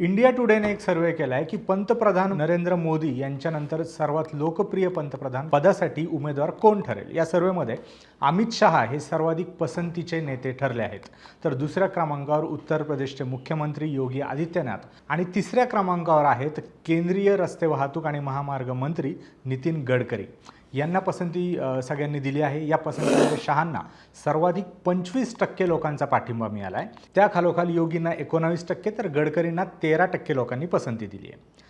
India टुडेने एक सर्वे केला आहे की पंतप्रधान नरेंद्र मोदी यांच्यानंतर सर्वात लोकप्रिय पंतप्रधान पदासाठी उमेदवार कोण ठरेल? या सर्वेमध्ये अमित शहा हे सर्वाधिक पसंतीचे नेते ठरले आहेत. तर दुसऱ्या क्रमांकावर उत्तर प्रदेशचे मुख्यमंत्री योगी आदित्यनाथ आणि तिसऱ्या क्रमांकावर आहेत केंद्रीय रस्ते वाहतूक आणि महामार्ग मंत्री नितीन गडकरी. यांना पसंती सगळ्यांनी दिली आहे. या पसंतीमध्ये शहांना सर्वाधिक पंचवीस टक्के लोकांचा पाठिंबा मिळाला आहे त्या खालोखाल योगींना एकोणावीस टक्के तर गडकरींना तेरा टक्के लोकांनी पसंती दिली आहे.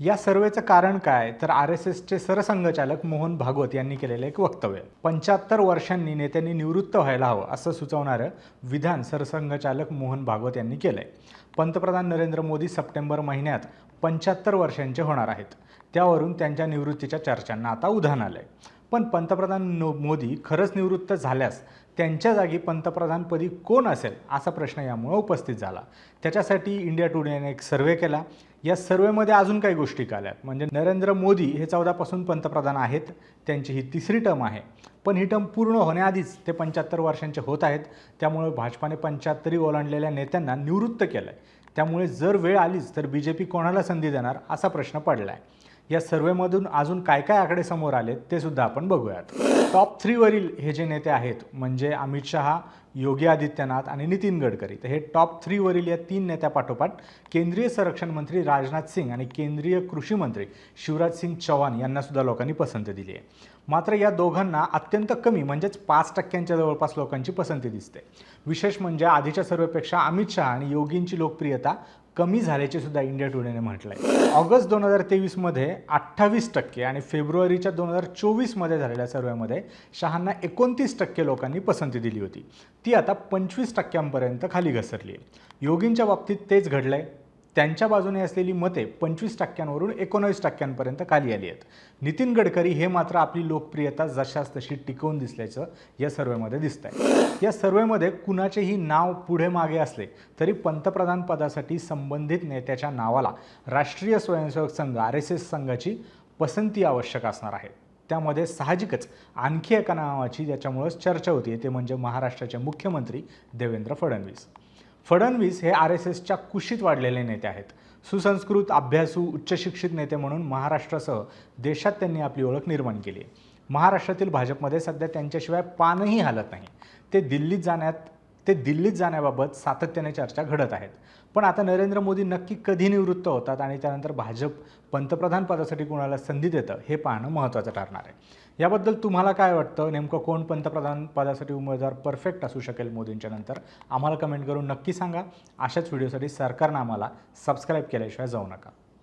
या सर्वेचं कारण काय? तर आर एस एसचे सरसंघचालक मोहन भागवत यांनी केलेलं एक वक्तव्य. पंच्याहत्तर वर्षांनी नेत्यांनी निवृत्त व्हायला हवं असं सुचवणारं विधान सरसंघचालक मोहन भागवत यांनी केलं आहे पंतप्रधान नरेंद्र मोदी सप्टेंबर महिन्यात पंच्याहत्तर वर्षांचे होणार आहेत. त्यावरून त्यांच्या निवृत्तीच्या चर्चांना आता उधाण आलं आहे पण पंतप्रधान नो मोदी खरंच निवृत्त झाल्यास त्यांच्या जागी पंतप्रधानपदी कोण असेल असा प्रश्न यामुळे उपस्थित झाला. त्याच्यासाठी इंडिया टुडेने एक सर्वे केला. या सर्वेमध्ये अजून काही गोष्टी काल्यात म्हणजे नरेंद्र मोदी हे चौदापासून पंतप्रधान आहेत. त्यांची ही तिसरी टर्म आहे. पण ही टर्म पूर्ण होण्याआधीच ते पंच्याहत्तर वर्षांचे होत आहेत. त्यामुळे भाजपाने पंच्याहत्तरी ओलांडलेल्या नेत्यांना निवृत्त केलं आहे त्यामुळे जर वेळ आलीच तर बी जे पी कोणाला संधी देणार असा प्रश्न पडला आहे या सर्वेमधून अजून काय काय आकडे समोर आले ते सुद्धा आपण बघूयात. टॉप थ्रीवरील हे जे नेते आहेत म्हणजे अमित शहा योगी आदित्यनाथ आणि नितीन गडकरी. तर हे टॉप थ्रीवरील या तीन नेत्यापाठोपाठ केंद्रीय संरक्षण मंत्री राजनाथ सिंग आणि केंद्रीय कृषी मंत्री शिवराज सिंग चौहान यांना सुद्धा लोकांनी पसंती दिली आहे. मात्र या दोघांना अत्यंत कमी म्हणजेच पाच टक्क्यांच्या जवळपास लोकांची पसंती दिसते. विशेष म्हणजे आधीच्या सर्वेपेक्षा अमित शहा आणि योगींची लोकप्रियता कमी झाल्याचे सुद्धा इंडिया टुडेने म्हटलं आहे ऑगस्ट दोन हजार तेवीसमध्ये अठ्ठावीस टक्के आणि फेब्रुवारीच्या दोन हजार चोवीसमध्ये झालेल्या सर्वेमध्ये शहांना एकोणतीस टक्के लोकांनी पसंती दिली होती. ती आता पंचवीस टक्क्यांपर्यंत खाली घसरली आहे योगींच्या बाबतीत तेच घडलं आहे त्यांच्या बाजूने असलेली मते पंचवीस टक्क्यांवरून एकोणावीस टक्क्यांपर्यंत खाली आली आहेत. नितीन गडकरी हे मात्र आपली लोकप्रियता जशास तशी टिकवून दिसल्याचं या सर्वेमध्ये दिसत आहे या सर्वेमध्ये कुणाचेही नाव पुढे मागे असले तरी पंतप्रधान पदासाठी संबंधित नेत्याच्या नावाला राष्ट्रीय Swayamsevak Sangh R S S संघाची पसंती आवश्यक असणार आहे. त्यामध्ये साहजिकच आणखी एका नावाची ज्याच्यामुळंच चर्चा होती ते म्हणजे महाराष्ट्राचे मुख्यमंत्री देवेंद्र फडणवीस. फडणवीस हे आर एस एसच्या कुशीत वाढलेले नेते आहेत. सुसंस्कृत अभ्यासू उच्चशिक्षित नेते म्हणून महाराष्ट्रासह देशात त्यांनी आपली ओळख निर्माण केली आहे. महाराष्ट्रातील भाजपमध्ये सध्या त्यांच्याशिवाय पानही हालत नाही. ते दिल्लीत जाण्यात ते दिल्लीत जाण्याबाबत सातत्याने चर्चा घडत आहेत. पण आता नरेंद्र मोदी नक्की कधी निवृत्त होतात आणि त्यानंतर भाजप पंतप्रधान पदासाठी कोणाला संधी देतं हे पाहणं महत्त्वाचं ठरणार आहे. याबद्दल तुम्हाला काय वाटतं? नेमकं कोण पंतप्रधान पदासाठी उमेदवार परफेक्ट असू शकेल मोदींच्या नंतर? आम्हाला कमेंट करून नक्की सांगा. अशाच व्हिडिओसाठी सरकारनं आम्हाला सबस्क्राईब केल्याशिवाय जाऊ नका.